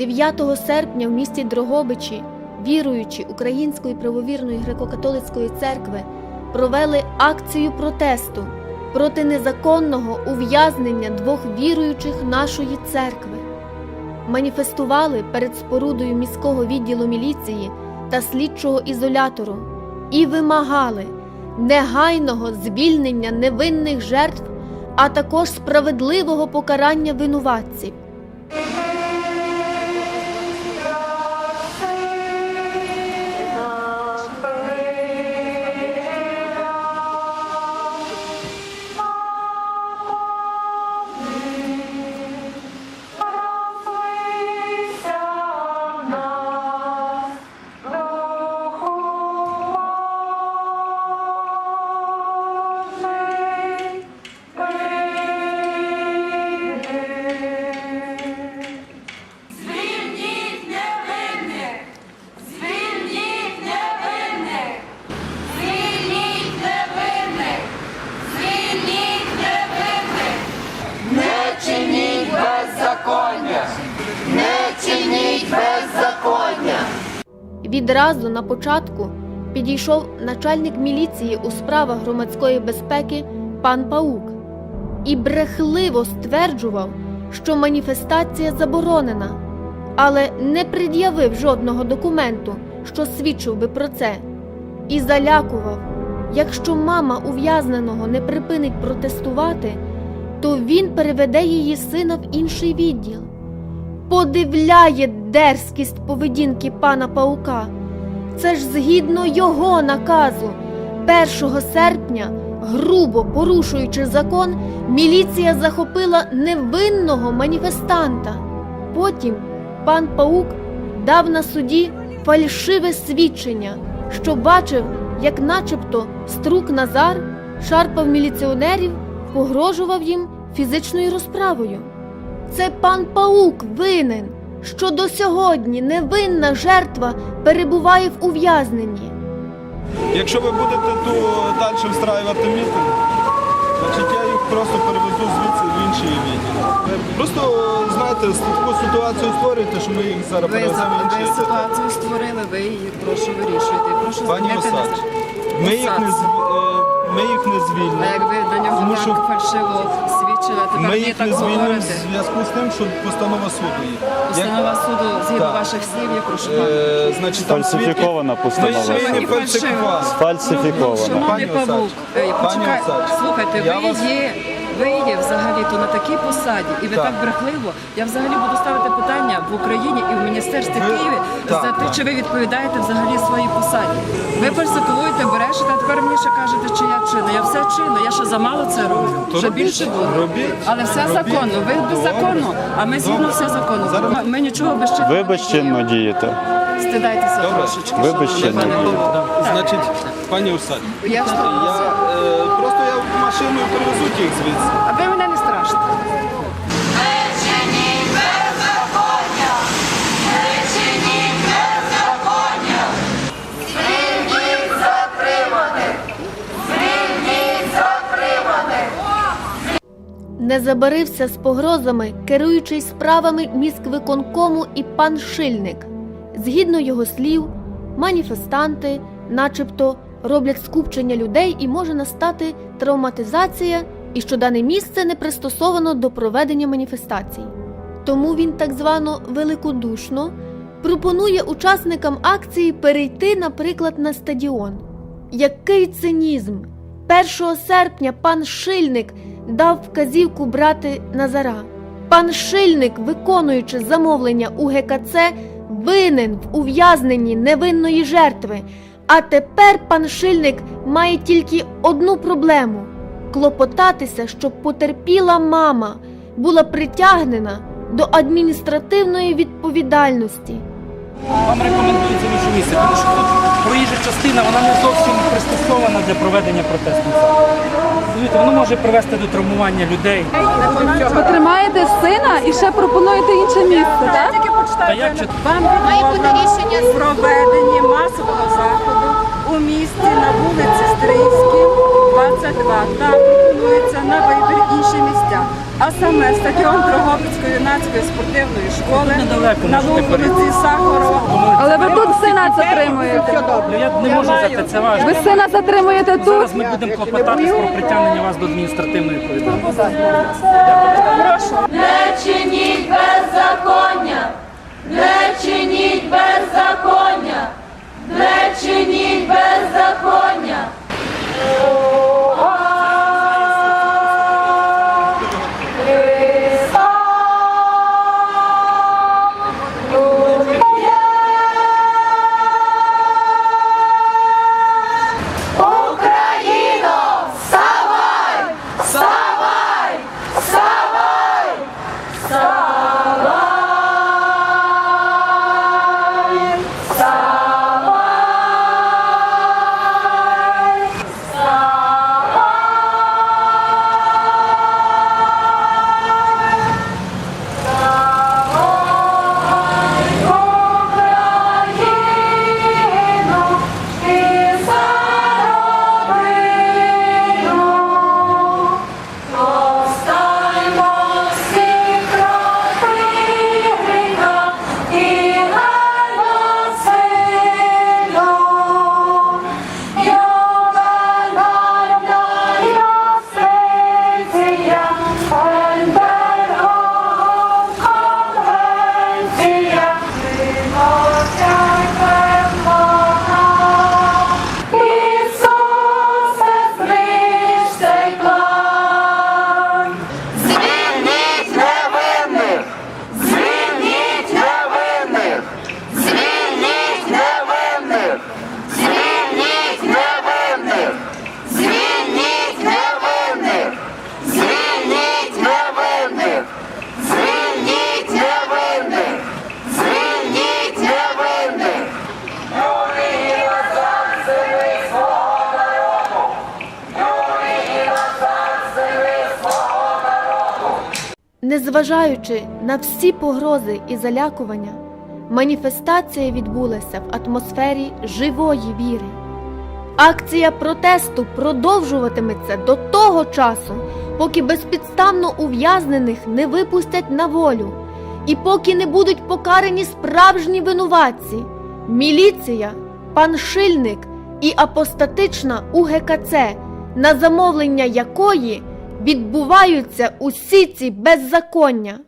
9 серпня в місті Дрогобичі віруючі Української правовірної греко-католицької церкви провели акцію протесту проти незаконного ув'язнення двох віруючих нашої церкви. Маніфестували перед спорудою міського відділу міліції та слідчого ізолятору і вимагали негайного звільнення невинних жертв, а також справедливого покарання винуватців. Відразу на початку підійшов начальник міліції у справах громадської безпеки пан Паук і брехливо стверджував, що маніфестація заборонена, але не пред'явив жодного документу, що свідчив би про це, і залякував, якщо мама ув'язненого не припинить протестувати, то він переведе її сина в інший відділ подивляє дерзкість поведінки пана Паука. Це ж згідно його наказу. 1 серпня, грубо порушуючи закон, міліція захопила невинного маніфестанта. Потім пан Паук дав на суді фальшиве свідчення, що бачив, як начебто струк Назар шарпав міліціонерів, погрожував їм фізичною розправою. Це пан Паук винен, що до сьогодні невинна жертва перебуває в ув'язненні. Якщо ви будете то далі встраювати мітинг, значить я їх просто перевезу звідси в інший відділ. Просто знаєте, таку ситуацію створюєте, що ми їх зараз Ви, перевеземо в інший ви ситуацію створили, ви її прошу вирішуйте. Прошу Пані Осадч, нас. ми їх не зв- е, ми їх не А звільнимо. якби на нього Тому так що фальшиво свідчили, тепер Ми їх так не звільнимо в зв'язку з тим, що постанова суду є. Як- Постанова суду згідно Так. ваших слів, я прошу пана. Е, значить, там Фальсифікована свідки- постанова. Ми ще не І фальшиво. фальсифікували. Фальсифікована. Шановний Пані Павук, е, пані почекай, Осадч, слухайте, я ви вас- є, ви є взагалі то на такій посаді, і ви Так. так, брехливо. Я взагалі буду ставити питання в Україні і в міністерстві Ви- Києві так, за те, так. чи ви відповідаєте взагалі своїй посаді. Ви фальсифікуєте, брешете, а тепер мені ще кажете, чи я чина. Я все чину, я ще замало це роблю. То Ще робіть, більше буду. робіть, Але все робіть. законно. Ви беззаконно, а ми згідно все законно. Зараз- Ми- Ми нічого безчинного Ви безчинно дієте. Стидайтеся Добре. трошечки. Ви шановний безчинно пане дієте. Павло. Значить, пані Усадь, Я я, ж е, просто я і перевезу їх звідси. А ви мене не страшите. Не беззаконня! Не беззаконня! Звільніть затриманих! Звільніть затриманих! Не забарився з погрозами, керуючий справами міськвиконкому і пан Шильник. Згідно його слів, маніфестанти, начебто, роблять скупчення людей і може настати травматизація, і що дане місце не пристосовано до проведення маніфестацій. Тому він так звано великодушно пропонує учасникам акції перейти, наприклад, на стадіон. Який цинізм! 1 серпня пан Шильник дав вказівку брати Назара. Пан Шильник, виконуючи замовлення у ГКЦ, винен в ув'язненні невинної жертви. А тепер пан Шильник має тільки одну проблему клопотатися, щоб потерпіла мама була притягнена до адміністративної відповідальності. Вам рекомендується інше місце, тому що тут проїжджа частина вона не зовсім пристосована для проведення протесту. Розумієте, Воно може привести до травмування людей. Потримаєте сина і ще пропонуєте інше місце, так? Та як чи Вам відмовлено в проведення масового заходу у місті на вулиці Стрийській, 22. Та пропонується на вибір інші місця. А саме стадіон Дрогобицької юнацької спортивної школи недалеко, на вулиці Сахарова. Але ви тут сина затримуєте. Я не можу взяти це важко. Ви сина затримуєте тут. Зараз ми будемо клопотатись про притягнення вас до адміністративної відповідальності. Не чиніть беззаконня! Незважаючи на всі погрози і залякування, маніфестація відбулася в атмосфері живої віри. Акція протесту продовжуватиметься до того часу, поки безпідставно ув'язнених не випустять на волю, і поки не будуть покарані справжні винуватці, міліція, пан Шильник і апостатична УГКЦ, на замовлення якої відбуваються усі ці беззаконня.